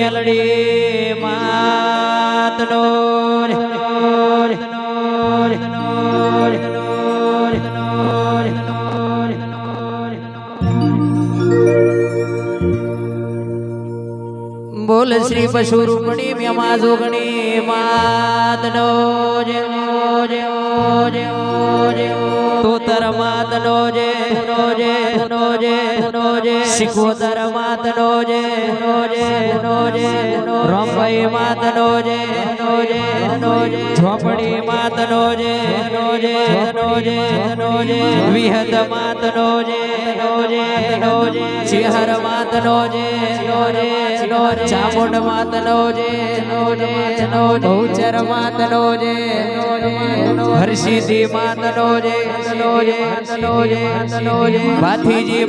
મેલડી માતનો બોલ શ્રી પશુ રૂપણી મેમા જોગણી માતનો જે જે જે જે તોતર માતનો જે નો જે નો જે નો જે સિકોતર માતનો જે નો જે નો જે રમભાઈ માતનો જે નો જે નો જે ઝોપડી માતનો જે નો જે વિહત માતનો નો જે નો જે નો જે ચામુંડ માતનો નો જે નો જે નો જે હરસિદ્ધિ માતનો નો જે નો જે ભાથીજી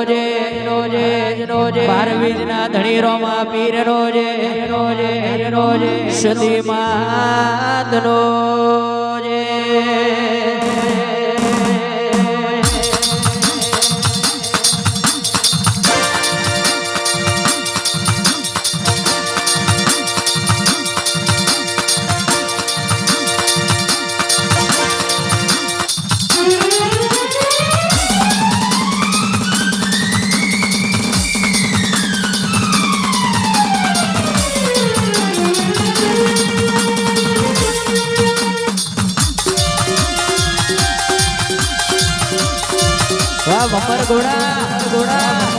રોજે રોજે રોજે. ભારવીજના ધણી રોમા પીર રોજે રોજે રોજે. સતી માતનો જે બપર ગોળા ગોળા.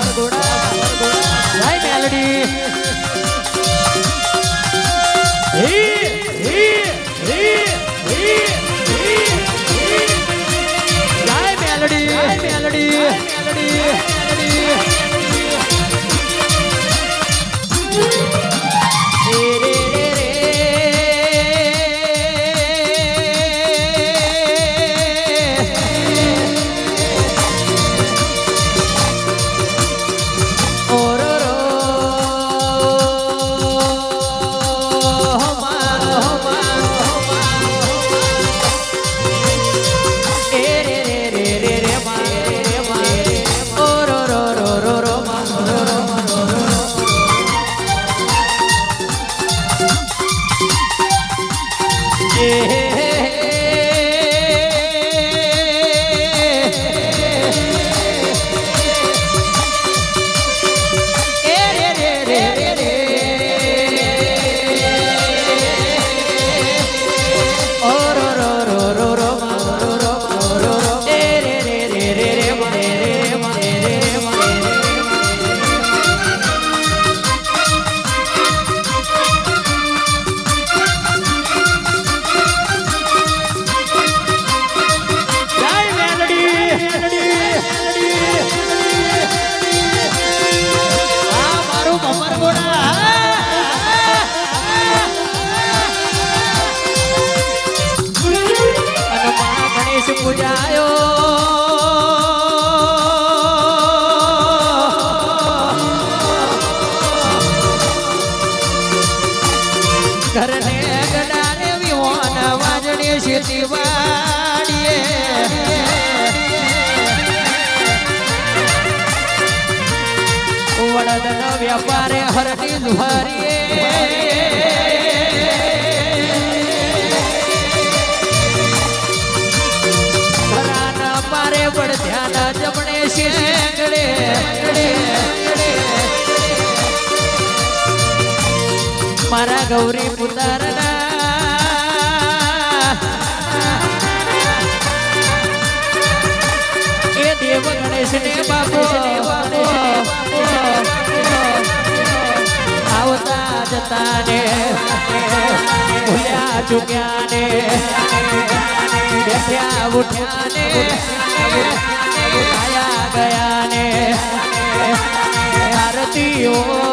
ઘરને ગડાને વિહોન વાજણી શેતી વાડીએ. વ્યાપારે હરતી ધુવારીએ મારા ગૌરી પુતારના. એ દેવ ગણેશ ને બાપુ. આવતા જતા ને ભૂલ્યા ચૂક્યા ને બેઠ્યા ઉઠ્યા ને ગયા ને આરતીઓ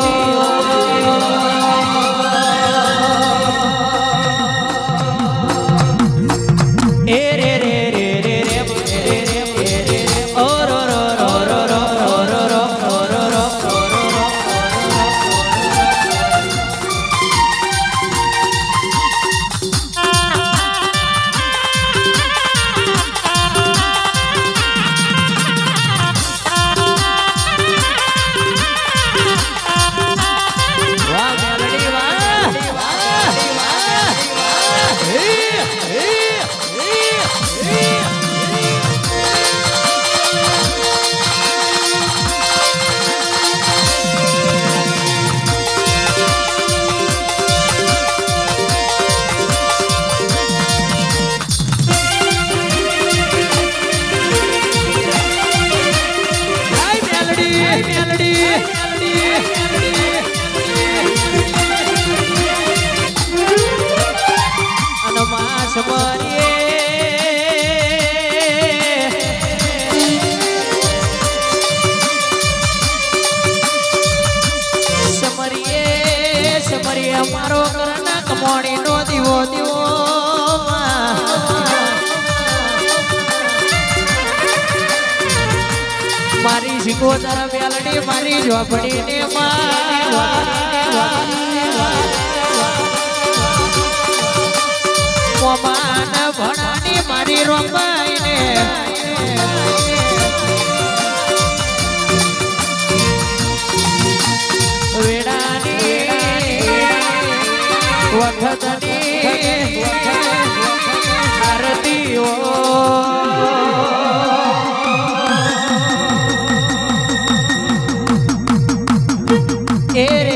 સોણી નો દીવો દીવો મારી શીખો તરફ મેલડી મારી ઝોપડી ને મા querer.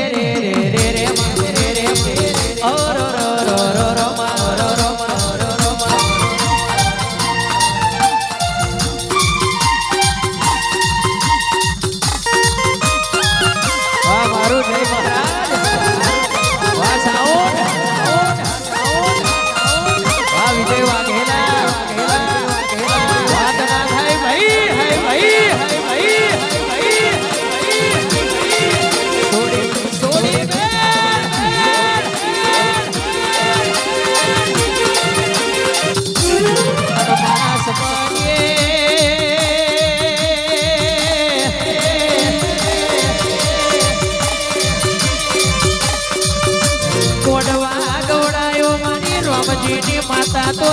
રામજીની માતા તો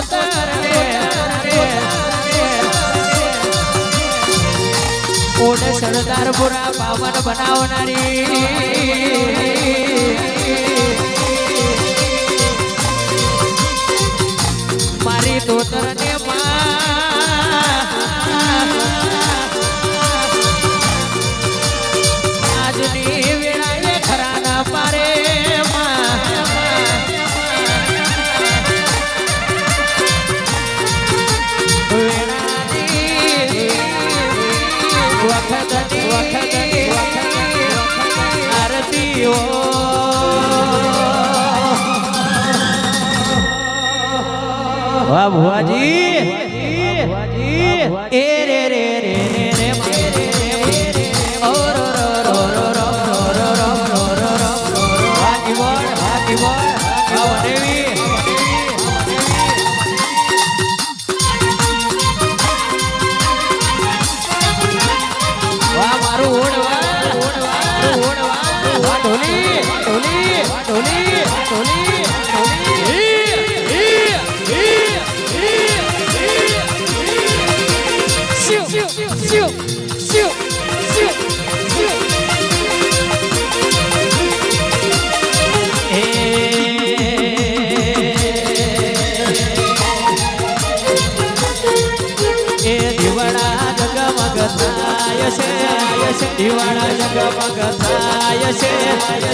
ઓડ સરદાર પુરા પાવન બનાવનારી? મારી તોતરને માં વાહ ભુવાજી. એ થાય છે દિવાળા જગ પગ થાય છે.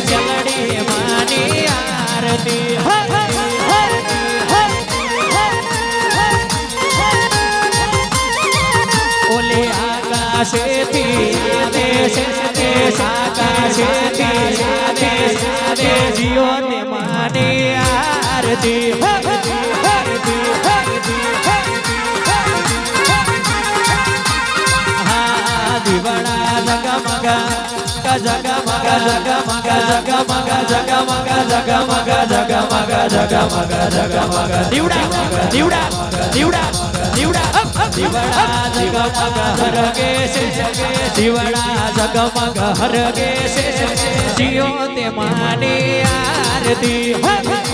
જલડી માની આરતી. ઓલે આકાશેથી આદેશ આદેશ આકાશેથી આદેશ આદેશ જીઓને માની આરતી. જીવો તે માની આરતી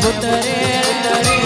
botarei, botarei.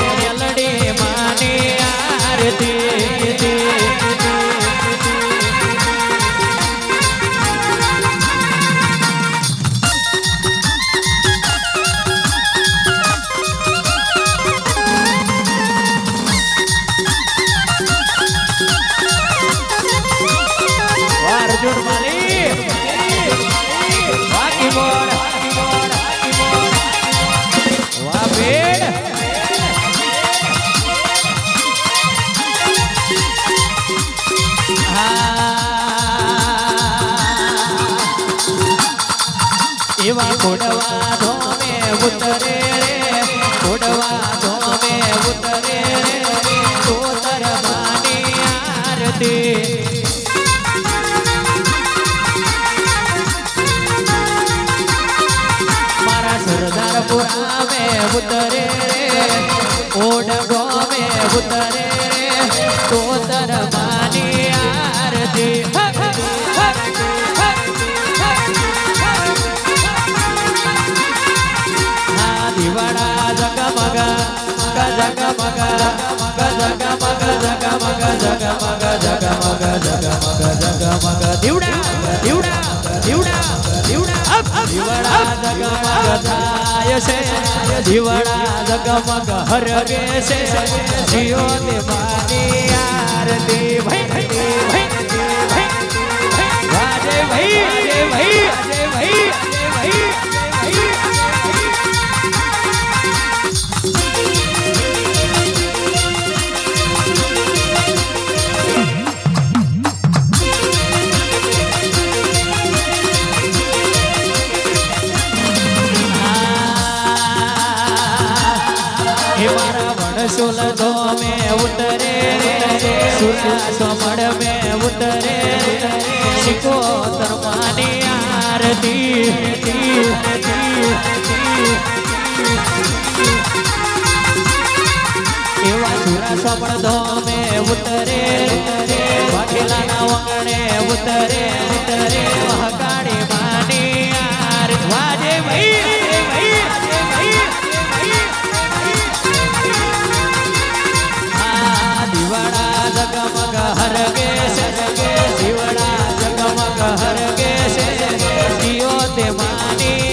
ઉડવા ધોમે ઉતરે રે. ઘોડવા ધોમે ઉતરે રે. તોતર માની આરતી. મારા સરદાર પુરામે ઉતરે રે. ઓડ ગોમે ઉતરે રે. તોતર માની આરતી. દિવાળા જગમગ જગમગ જગમગ જગમગ જગમગ જગમગ જગમગ જગમગ દીવડા દીવડા દીવડા દીવડા દિવાળા જગમગ થાય છે ભાઈ સોમડ ધોમે ઉતરે. રે વાઘેલાના વંગણે ઉતરે ઉતરે. મહાકાળી માની આર વાજે ભાઈ જગમગ હરગે છે દિવાળા જગમગ હરગે છે જીઓ મારી માની